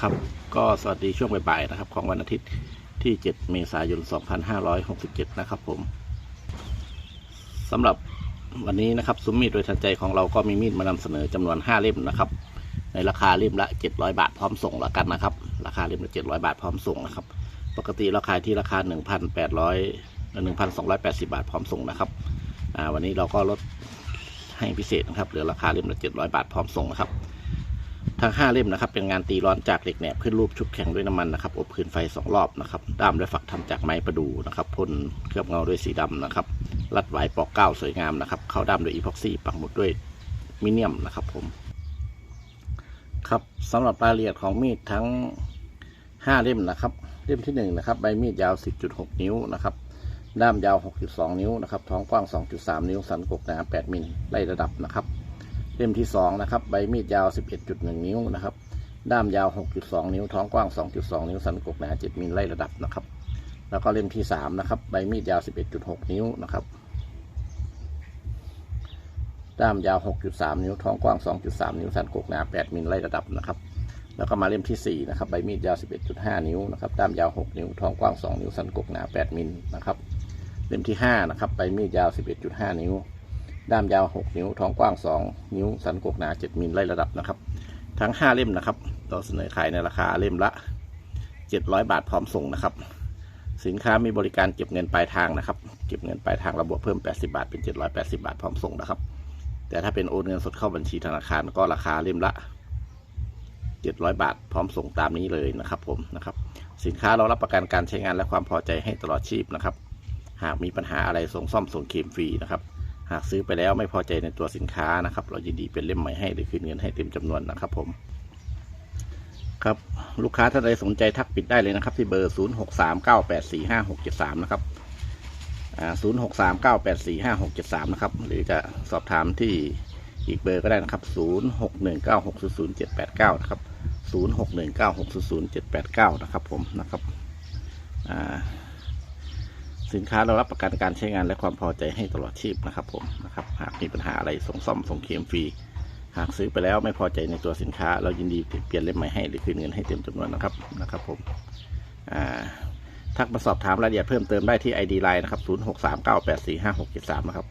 ครับ ก็สวัสดีช่วงบ่ายๆนะครับ ของวันอาทิตย์ที่ 7 เมษายน 2567 นะครับผมสำหรับวันนี้นะครับซุ้มมีดโดยทันใจของเราก็มีมีดมานำเสนอจำนวน 5 เล่มนะครับ ในราคาเล่มละ 700 บาทพร้อมส่งล้วกันนะครับ ราคาเล่มละ 700 บาทพร้อมส่งนะครับ ปกติเราขายที่ราคา 1,800 1,280 บาทพร้อมส่งนะครับวันนี้เราก็ลดให้พิเศษนะครับเหลือราคาเล่มละ 700 บาทพร้อมส่งนะครับ ทั้ง 5 เล่มนะครับ เป็นงานตีร้อนจากเหล็กแหนบขึ้นรูปชุบแข็งด้วยน้ำมันนะครับ อบพื้นไฟ 2 รอบนะครับ ด้ามด้วยฝักทำจากไม้ประดูนะครับพ่นเคลือบเงาด้วยสีดำนะครับ รัดไว้ปอกเก้าสวยงามนะครับ เข้าด้ามด้วยอีพ็อกซี่ ปักหมุดด้วยมิเนียมนะครับผม ครับสำหรับรายละเอียดของมีดทั้ง 5 เล่มนะครับ เล่มที่1นะครับ ใบมีดยาว 10.6 นิ้วนะครับด้ามยาว 6.2 นิ้วนะครับ ท้องกว้าง 2.3 นิ้ว สันกกหนา8มิลไล่ระดับนะครับ เล่มที่2นะครับใบมีดยาว 11.1 นิ้วนะครับด้ามยาว 6.2 นิ้วท้องกว้าง 2.2 นิ้วสันกกหนา7มิลไล่ระดับนะครับ แล้วก็เล่มที่3นะครับใบมีดยาว 11.6 นิ้วนะครับด้ามยาว 6.3 นิ้วท้องกว้าง 2.3 นิ้วสันกกหนา8มิลไล่ระดับนะครับ แล้วก็มาเล่มที่4นะครับใบมีดยาว 11.5 นิ้วนะครับด้ามยาว 6 นิ้วท้องกว้าง 2 นิ้วสันกกหนา8มิลนะครับ เล่มที่5นะครับใบมีดยาว 11.5 นิ้ว ด้ามยาว 6 นิ้ว ท้องกว้าง 2 นิ้ว สันกกหนา 7 มิลไล่ระดับนะครับ ทั้ง 5 เล่มนะครับ เราเสนอขายในราคาเล่มละ 700 บาทพร้อมส่งนะครับ สินค้ามีบริการเก็บเงินปลายทางนะครับ เก็บเงินปลายทางระบบเพิ่ม 80 บาท เป็น 780 บาทพร้อมส่งนะครับ แต่ถ้าเป็นโอนเงินสดเข้าบัญชีธนาคารก็ราคาเล่มละ 700 บาท พร้อมส่งตามนี้เลยนะครับ ผมนะครับ สินค้าเรารับประกันการใช้งานและความพอใจให้ตลอดชีพนะครับ หากมีปัญหาอะไรส่งซ่อมส่งเคลมฟรีนะครับ หากซื้อไปแล้วไม่พอใจในตัวสินค้านะครับ เรายินดีเป็นเล่มใหม่ให้หรือคืนเงินให้เต็มจำนวนนะครับผม ครับลูกค้าท่านใดสนใจทักปิดได้เลยนะครับ ที่เบอร์ 0 6 3 9 8 4 5 6 7 3 นะครับอ่า0 6 3 9 8 4 5 6 7 3 นะครับ หรือจะสอบถามที่อีกเบอร์ก็ได้นะครับ 0 6 1 9 6 0 0 7 8 9 นะครับ 0 6 1 9 6 0 0 7 8 9 นะครับผมนะครับ อ่า สินค้าเรารับประกันการใช้งานและความพอใจให้ตลอดชีพนะครับผมนะครับหากมีปัญหาอะไรส่งซ่อมส่งเคลมฟรีหากซื้อไปแล้วไม่พอใจในตัวสินค้า เรายินดีเปลี่ยนเล่มใหม่ให้หรือคืนเงินให้เต็มจำนวนนะครับนะครับผมอ่าทักมาสอบถามรายละเอียดเพิ่มเติมได้ที่ ID Line นะครับ 0639845673 นะครับ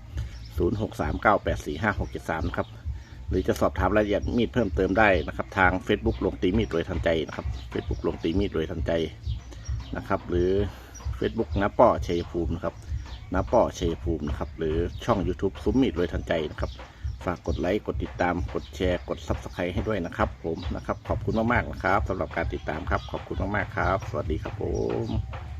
0639845673 นะครับ หรือจะสอบถามรายละเอียดมีดเพิ่มเติมได้นะครับ ทาง Facebook ลงตีมีดโดยทันใจนะครับ Facebook ลงตีมีดโดยทันใจนะครับ หรือ Facebook น้าป่อเชยภูมินะครับน้าป่อเชยภูมินะครับ หรือช่อง YouTube ซุ้มมีดโดยทันใจนะครับ ฝากกดไลค์ กดติดตาม กดแชร์ กด Subscribe ให้ด้วยนะครับ ผมนะครับ ขอบคุณมากๆนะครับสำหรับการติดตามครับ ขอบคุณมากๆครับ สวัสดีครับผม